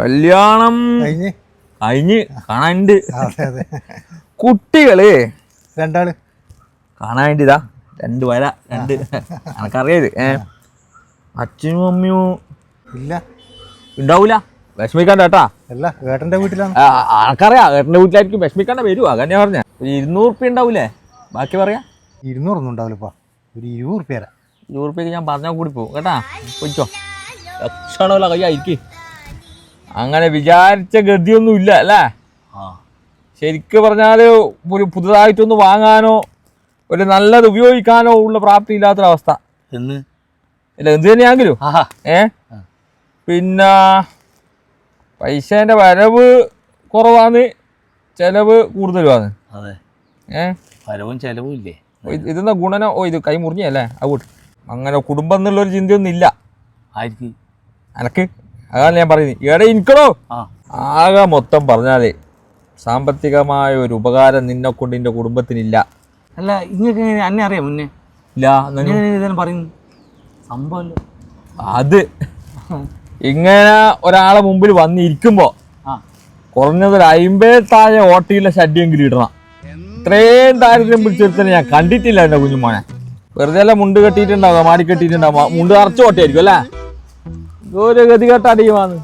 കല്യാണം കഴിഞ്ഞ്? കാണാനുണ്ട്. കുട്ടികൾ. രണ്ടാൾ. കാണാൻ ഇതാ രണ്ട് വര രണ്ട്. എനക്കറിയത് ഏ? അച്ഛനും അമ്മയും ഇല്ല. ഉണ്ടാവൂല. വിഷമിക്കണ്ട കേട്ടാ. അല്ല ഏട്ടന്റെ വീട്ടിലാണ്. ആൾക്കറിയാം ഏട്ടന്റെ വീട്ടിലായിരിക്കും. വിഷമിക്കണ്ട വരൂ. അങ്ങനെ പറഞ്ഞ. ഒരു ഇരുന്നൂറ് ഉറുപ്പ്യ ഉണ്ടാവൂലേ? ബാക്കി പറയാ. ഇരുന്നൂറൊന്നും ഉണ്ടാവില്ലപ്പാ. ഒരു ഇരുപത് റുപ്യ ഇരുപത് ഉറുപ്പ്യക്ക് ഞാൻ പറഞ്ഞാൽ കൂടി പോകും. കേട്ടാ? പൊയ്ക്കോ ലക്ഷണമല്ല കയ്യായിരിക്കും അങ്ങനെ വിചാരിച്ച ഗതിയൊന്നും ഇല്ല അല്ലേ? ശരിക്ക് പറഞ്ഞാൽ ഒരു പുതുതായിട്ടൊന്ന് വാങ്ങാനോ ഒരു നല്ലത് ഉപയോഗിക്കാനോ ഉള്ള പ്രാപ്തി ഇല്ലാത്തൊരവസ്ഥ. എന്ന്? ഇല്ല എന്ത് തന്നെയാണെങ്കിലും. ആഹാ ഏ? പിന്നെ പൈസേന്റെ വരവ് കുറവാണ് ചെലവ് കൂടുതലുമാണ്. അതെ. ഏ? വരവും ചെലവും ഇല്ലേ? ഇതെന്ന ഗുണനോ? ഓ ഇത് കൈ മുറിഞ്ഞല്ലേ? അങ്ങനെ കുടുംബം എന്നുള്ളൊരു ചിന്തയൊന്നും ഇല്ല ആർക്ക്? എനക്ക് അതാണ് ഞാൻ പറയുന്നത്. ഇവിടെ ഇരിക്കണോ ആ. ആകെ മൊത്തം പറഞ്ഞാലേ സാമ്പത്തികമായ ഒരു ഉപകാരം നിന്നെ കൊണ്ട് എന്റെ കുടുംബത്തിനില്ല. അല്ല ഇങ്ങനെ എന്നെ അറിയാം മുന്നേ? ഇല്ല ഇതെല്ലാം പറയുന്നു. സംഭവമല്ലോ. അത് ഇങ്ങനെ ഒരാളെ മുമ്പിൽ വന്നിരിക്കുമ്പോൾ കുറഞ്ഞത് ഒരു അയിമ്പേ താഴെ ഓട്ടിയുള്ള ഷഡ്യെങ്കിലും ഇടണം. ഇത്രയും ദാരിദ്ര്യം പിടിച്ചെടുത്തന്നെ ഞാൻ കണ്ടിട്ടില്ല എന്റെ കുഞ്ഞുമോനെ. വെറുതെ അല്ല മുണ്ട് കെട്ടിയിട്ടുണ്ടാവുക മാടി കെട്ടിയിട്ടുണ്ടാവുക മുണ്ട് അറച്ചു ഓട്ടിയായിരിക്കും അല്ലേ? ഒരു ഗതികെട്ട അടിയുമാണ്